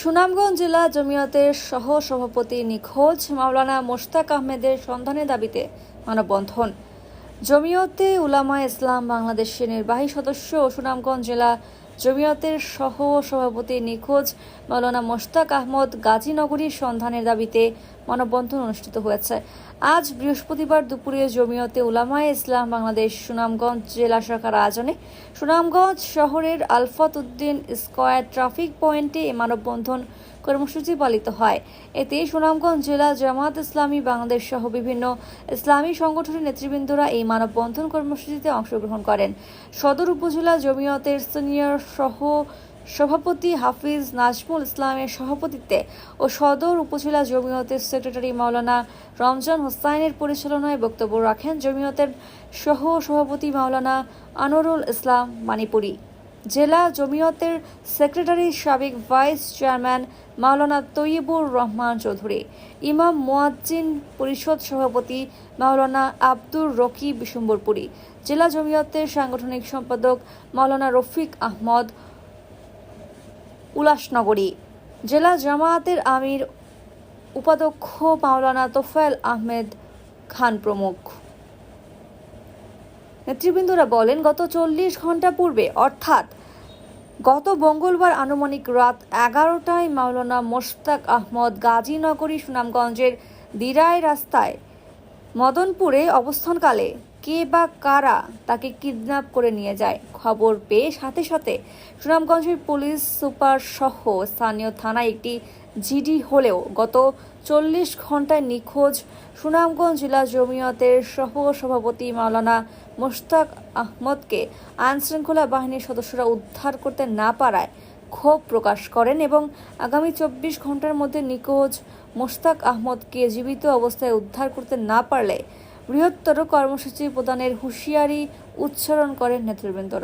সুনামগঞ্জ জেলা জমিয়তের সহ সভাপতি নিখোঁজ মাওলানা মোশতাক আহমেদের সন্ধানের দাবিতে মানববন্ধন। জমিয়তে উলামা ইসলাম বাংলাদেশের নির্বাহী সদস্য ও সুনামগঞ্জ জেলা জমিয়তের সহ সভাপতি নিখোঁজ মৌলানা মোশতাক আহমদ গাজীনগরীর সন্ধানের দাবিতে মানববন্ধন অনুষ্ঠিত হয়েছে। আজ বৃহস্পতিবার দুপুরে জমিয়তে উলামায় ইসলাম বাংলাদেশ সুনামগঞ্জ জেলা শাখার আয়োজনে সুনামগঞ্জ শহরের আলফাত উদ্দিন স্কোয়ার ট্রাফিক পয়েন্টে এই মানববন্ধন কর্মসূচি পালিত হয়। এতে সুনামগঞ্জ জেলা জামাত ইসলামী, বাংলাদেশ সহ বিভিন্ন ইসলামী সংগঠনের নেতৃবৃন্দরা এই মানববন্ধন কর্মসূচিতে অংশগ্রহণ করেন। সদর উপজেলা জমিয়তের সিনিয়র সহ সভাপতি হাফিজ নাজমুল ইসলামের সভাপতিত্বে ও সদর উপজেলা জমিয়তের সেক্রেটারি মাওলানা রমজান হোসাইনের পরিচালনায় বক্তব্য রাখেন জমিয়তের সহ সভাপতি মাওলানা আনোরুল ইসলাম মানিপুরী। জেলা জমিয়তের সেক্রেটারি সাবেক ভাইস চেয়ারম্যান মাওলানা তৈয়বুর রহমান চৌধুরী, ইমাম মোয়াজ্জিন পরিষদ সভাপতি মাওলানা আব্দুর রকি বিশম্বরপুরী জেলা জমিয়তের সাংগঠনিক সম্পাদক মাওলানা রফিক আহমদ উলাসনগরী জেলা জামায়াতের আমির উপাধ্যক্ষ মাওলানা তোফায়েল আহমেদ খান প্রমুখ। নেতৃবৃন্দরা বলেন, গত চল্লিশ ঘণ্টা পূর্বে, অর্থাৎ গত মঙ্গলবার আনুমানিক রাত এগারোটায় মাওলানা মোশতাক আহমদ গাজীনগরী সুনামগঞ্জের দিরায় রাস্তায় মদনপুরে অবস্থানকালে কে বা কারা তাকে কিডন্যাপ করে নিয়ে যায় খবর পেয়ে সাথে সাথে সুনামগঞ্জের পুলিশ সুপার সহ স্থানীয় থানায় একটি জিডি হলেও গত চল্লিশ ঘন্টায় নিখোঁজ সুনামগঞ্জ জেলা জমিয়তের সহ সভাপতি মাওলানা মোশতাক আহমদকে আইনশৃঙ্খলা বাহিনীর সদস্যরা উদ্ধার করতে না পারায় ক্ষোভ প্রকাশ করেন এবং আগামী চব্বিশ ঘণ্টার মধ্যে নিখোঁজ মোশতাক আহমদকে জীবিত অবস্থায় উদ্ধার করতে না পারলে বৃহত্তর কর্মসূচি প্রদানের হুঁশিয়ারি উচ্চারণ করেন নেতৃবৃন্দরা।